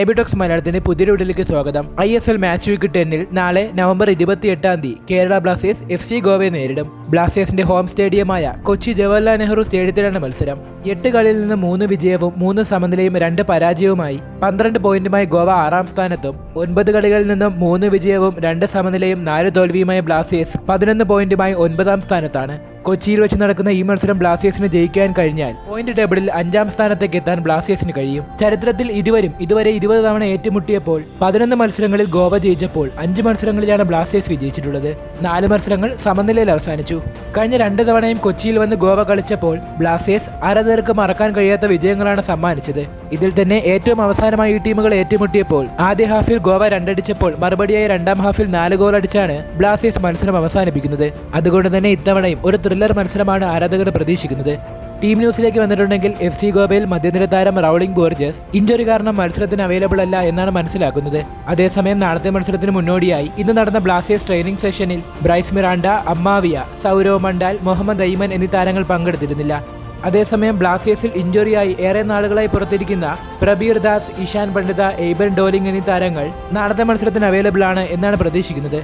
എബിടോക്സ് മലയാളത്തിന്റെ പുതിയ വീഡിയോയിലേക്ക് സ്വാഗതം. I S L match week ടെന്നിൽ നാളെ നവംബർ ഇരുപത്തി എട്ടാം തീയതി കേരള ബ്ലാസ്റ്റേഴ്സ് എഫ് സി ഗോവയെ നേരിടും. ബ്ലാസ്റ്റേഴ്സിന്റെ ഹോം സ്റ്റേഡിയമായ കൊച്ചി ജവഹർലാൽ നെഹ്റു സ്റ്റേഡിയത്തിലാണ് മത്സരം. എട്ട് കളിയിൽ നിന്ന് മൂന്ന് വിജയവും മൂന്ന് സമനിലയും രണ്ട് പരാജയവുമായി പന്ത്രണ്ട് പോയിന്റുമായി ഗോവ ആറാം സ്ഥാനത്തും. ഒൻപത് കളികളിൽ നിന്നും മൂന്ന് വിജയവും രണ്ട് സമനിലയും നാല് തോൽവിയുമായ ബ്ലാസ്റ്റേഴ്സ് പതിനൊന്ന് പോയിന്റുമായി ഒൻപതാം സ്ഥാനത്താണ്. കൊച്ചിയിൽ വെച്ച് നടക്കുന്ന ഈ മത്സരം ബ്ലാസ്റ്റേഴ്സിന് ജയിക്കാൻ കഴിഞ്ഞാൽ പോയിന്റ് ടേബിളിൽ അഞ്ചാം സ്ഥാനത്തേക്ക് എത്താൻ ബ്ലാസ്റ്റേഴ്സിന് കഴിയും. ചരിത്രത്തിൽ ഇരുവരും ഇതുവരെ ഇരുപത് തവണ ഏറ്റുമുട്ടിയപ്പോൾ പതിനൊന്ന് മത്സരങ്ങളിൽ ഗോവ ജയിച്ചപ്പോൾ അഞ്ച് മത്സരങ്ങളിലാണ് ബ്ലാസ്റ്റേഴ്സ് വിജയിച്ചിട്ടുള്ളത്. നാല് മത്സരങ്ങൾ സമനിലയിൽ അവസാനിച്ചു. കഴിഞ്ഞ രണ്ട് തവണയും കൊച്ചിയിൽ വന്ന് ഗോവ കളിച്ചപ്പോൾ ബ്ലാസ്റ്റേഴ്സ് ആരാധകർക്ക് മറക്കാൻ കഴിയാത്ത വിജയങ്ങളാണ് സമ്മാനിച്ചത്. ഇതിൽ തന്നെ ഏറ്റവും അവസാനമായി ഈ ടീമുകൾ ഏറ്റുമുട്ടിയപ്പോൾ ആദ്യ ഹാഫിൽ ഗോവ രണ്ടടിച്ചപ്പോൾ മറുപടിയായി രണ്ടാം ഹാഫിൽ നാല് ഗോൾ അടിച്ചാണ് ബ്ലാസ്റ്റേഴ്സ് മത്സരം അവസാനിപ്പിക്കുന്നത്. അതുകൊണ്ട് തന്നെ ഇത്തവണയും ഒരു ത്രില്ലർ മത്സരമാണ് ആരാധകർ പ്രതീക്ഷിക്കുന്നത്. ടീം ന്യൂസിലേക്ക് വന്നിട്ടുണ്ടെങ്കിൽ എഫ് സി ഗോവയിൽ മധ്യനിര താരം റൗളിംഗ് ബോർജസ് ഇഞ്ചുറി കാരണം മത്സരത്തിന് അവൈലബിൾ അല്ല എന്നാണ് മനസ്സിലാക്കുന്നത്. അതേസമയം നാളത്തെ മത്സരത്തിന് മുന്നോടിയായി ഇന്ന് നടന്ന ബ്ലാസ്റ്റേഴ്സ് ട്രെയിനിംഗ് സെഷനിൽ ബ്രൈസ് മിറാണ്ട അമ്മാവിയ സൗരവ് മണ്ടാൽ മുഹമ്മദ് ഐമൻ എന്നീ താരങ്ങൾ പങ്കെടുത്തിരുന്നില്ല. അതേസമയം ബ്ലാസ്റ്റേഴ്സിൽ ഇഞ്ചുറിയായി ഏറെ നാളുകളായി പുറത്തിരിക്കുന്ന പ്രബീർ ദാസ് ഇഷാൻ പണ്ഡിത എയ്ബൻ ഡോലിംഗ് എന്നീ താരങ്ങൾ നാളത്തെ മത്സരത്തിന് അവൈലബിൾ ആണ് എന്നാണ് പ്രതീക്ഷിക്കുന്നത്.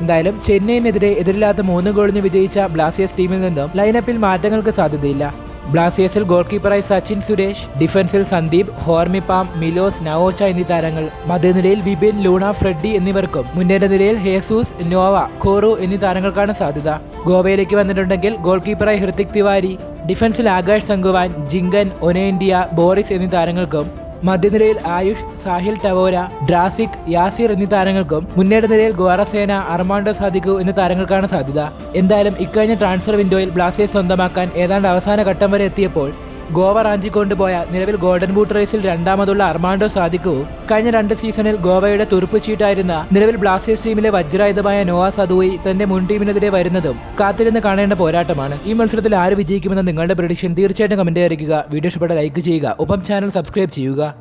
എന്തായാലും ചെന്നൈയിനെതിരെ എതിരില്ലാത്ത മൂന്ന് ഗോളിന് വിജയിച്ച ബ്ലാസ്റ്റേഴ്സ് ടീമിൽ നിന്നും ലൈനപ്പിൽ മാറ്റങ്ങൾക്ക് സാധ്യതയില്ല. ബ്ലാസ്റ്റേഴ്സിൽ ഗോൾ കീപ്പറായി സച്ചിൻ സുരേഷ് ഡിഫൻസിൽ സന്ദീപ് ഹോർമിപാം മിലോസ് നവോച്ച എന്നീ താരങ്ങൾ. മധ്യനിരയിൽ വിപിൻ ലൂണ ഫ്രെഡ്ഡി എന്നിവർക്കും. മുന്നേറ്റ നിരയിൽ ഹേസൂസ് നോവ കോറു എന്നീ താരങ്ങൾക്കാണ് സാധ്യത. ഗോവയിലേക്ക് വന്നിട്ടുണ്ടെങ്കിൽ ഗോൾ കീപ്പറായി ഹൃതിക് തിവാരി. ഡിഫൻസിൽ ആകാശ് സംഗുവാൻ ജിങ്കൻ ഒനേൻഡിയ ബോറിസ് എന്നീ താരങ്ങൾക്കും മധ്യനിരയിൽ ആയുഷ് സാഹിൽ ടവോര ഡ്രാസിക് യാസിർ എന്നീ താരങ്ങൾക്കും മുന്നേറ്റ നിരയിൽ ഗോറസേന അർമാണ്ടോ സാദിഖു എന്നീ താരങ്ങൾക്കാണ് സാധ്യത. എന്തായാലും ഇക്കഴിഞ്ഞ ട്രാൻസ്ഫർ വിൻഡോയിൽ ബ്ലാസ്റ്റേഴ്സ് സ്വന്തമാക്കാൻ ഏതാണ്ട് അവസാന ഘട്ടം വരെ എത്തിയപ്പോൾ ഗോവ റാഞ്ചി കൊണ്ടുപോയ നിലവിൽ ഗോൾഡൻ ബൂട്ട് റേസിൽ രണ്ടാമതുള്ള അർമാൻഡോ സാദിക്കു കഴിഞ്ഞ രണ്ട് സീസണിൽ ഗോവയുടെ തുറുപ്പ് ചീട്ടായിരുന്ന നിലവിൽ ബ്ലാസ്റ്റേഴ്സ് ടീമിലെ വജ്രായുധമായ നോവ സദുയി തന്റെ മുൻ ടീമിനെതിരെ വരുന്നതും കാത്തിരുന്ന് കാണേണ്ട പോരാട്ടമാണ്. ഈ മത്സരത്തിൽ ആര് വിജയിക്കുമെന്ന് നിങ്ങളുടെ പ്രഡിക്ഷൻ തീർച്ചയായിട്ടും കമന്റ് അറിയിക്കുക. വീഡിയോ ഇഷ്ടപ്പെട്ട ലൈക്ക് ചെയ്യുക. ഒപ്പം ചാനൽ സബ്സ്ക്രൈബ് ചെയ്യുക.